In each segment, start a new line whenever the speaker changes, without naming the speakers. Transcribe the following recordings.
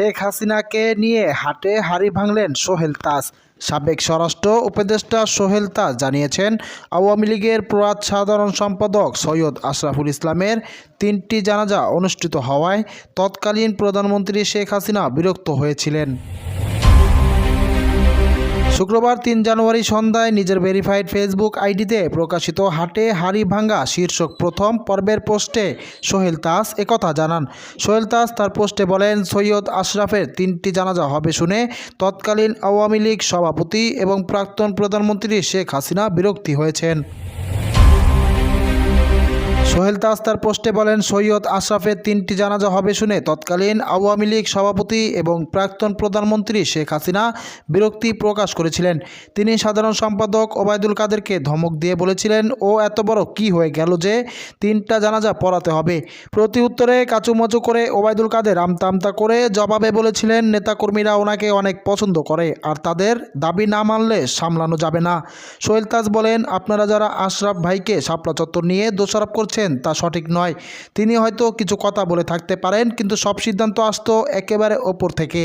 শেখ হাসিনাকে নিয়ে হাটে হাড়ি ভাঙলেন সোহেল তাস সাবেক স্বরাষ্ট্র উপদেষ্টা সোহেল তাস জানিয়েছেন, আওয়ামী লীগের প্রয়াত সাধারণ সম্পাদক সৈয়দ আশরাফুল ইসলামের তিনটি জানাজা অনুষ্ঠিত হওয়ায় তৎকালীন প্রধানমন্ত্রী শেখ হাসিনা বিরক্ত হয়েছিলেন। শুক্রবার তিন জানুয়ারি সন্ধ্যায় নিজের ভেরিফাইড ফেসবুক আইডিতে প্রকাশিত হাটে হাড়ি ভাঙ্গা শীর্ষক প্রথম পর্বের পোস্টে সোহেল তাস একথা জানান। সোহেল তাস তার পোস্টে বলেন, সৈয়দ আশরাফের তিনটি জানাজা হবে শুনে তৎকালীন আওয়ামী লীগ সভাপতি এবং প্রাক্তন প্রধানমন্ত্রী শেখ হাসিনা বিরক্তি হয়েছেন। সোহেল তাস তার পোস্টে বলেন, সৈয়দ আশরাফের তিনটি জানাজা হবে শুনে তৎকালীন আওয়ামী লীগ সভাপতি এবং প্রাক্তন প্রধানমন্ত্রী শেখ হাসিনা বিরক্তি প্রকাশ করেছিলেন। তিনি সাধারণ সম্পাদক ওবায়দুল কাদেরকে ধমক দিয়ে বলেছিলেন, ও এত বড় কি হয়ে গেল যে তিনটা জানাজা পড়াতে হবে। প্রতি উত্তরে কাচুমাচু করে ওবায়দুল কাদের আমতা করে জবাবে বলেছিলেন, নেতাকর্মীরা ওনাকে অনেক পছন্দ করে, আর তাদের দাবি না মানলে সামলানো যাবে না। সোহেল তাজ বলেন, আপনারা যারা আশরাফ ভাইকে শাপলা চত্বর নিয়ে দোষারোপ করছেন তা সঠিক নয়। তিনি হয়তো কিছু কথা বলে থাকতে পারেন, কিন্তু সব সিদ্ধান্ত আসতো একেবারে ওপর থেকে।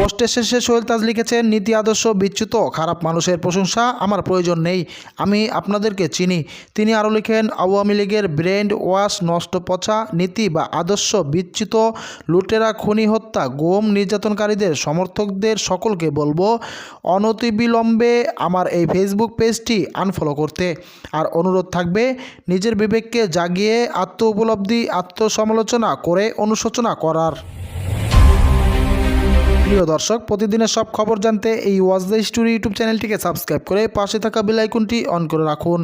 পোস্টের শেষে সোহেল তাজ লিখেছেন, নীতি আদর্শ বিচ্যুত, খারাপ মানুষের প্রশংসা আমার প্রয়োজন নেই, আমি আপনাদেরকে চিনি। তিনি আরও লিখেন, আওয়ামী লীগের ব্রেন্ড ওয়াশ, নষ্ট পচা, নীতি বা আদর্শ বিচ্যুত, লুটেরা, খুনি, হত্যা, গোম নির্যাতনকারীদের, সমর্থকদের সকলকে বলব, অনতিবিলম্বে আমার এই ফেসবুক পেজটি আনফলো করতে। আর অনুরোধ থাকবে, নিজের বিবেককে জাগিয়ে আত্ম উপলব্ধি আত্মসমালোচনা করে অনুশোচনা করার। প্রিয় দর্শক, প্রতিদিনের সব খবর জানতে এই ওয়াজ দ্য স্টোরি ইউটিউব চ্যানেলটিকে সাবস্ক্রাইব করে পাশে থাকা বেলাইকনটি অন করে রাখুন।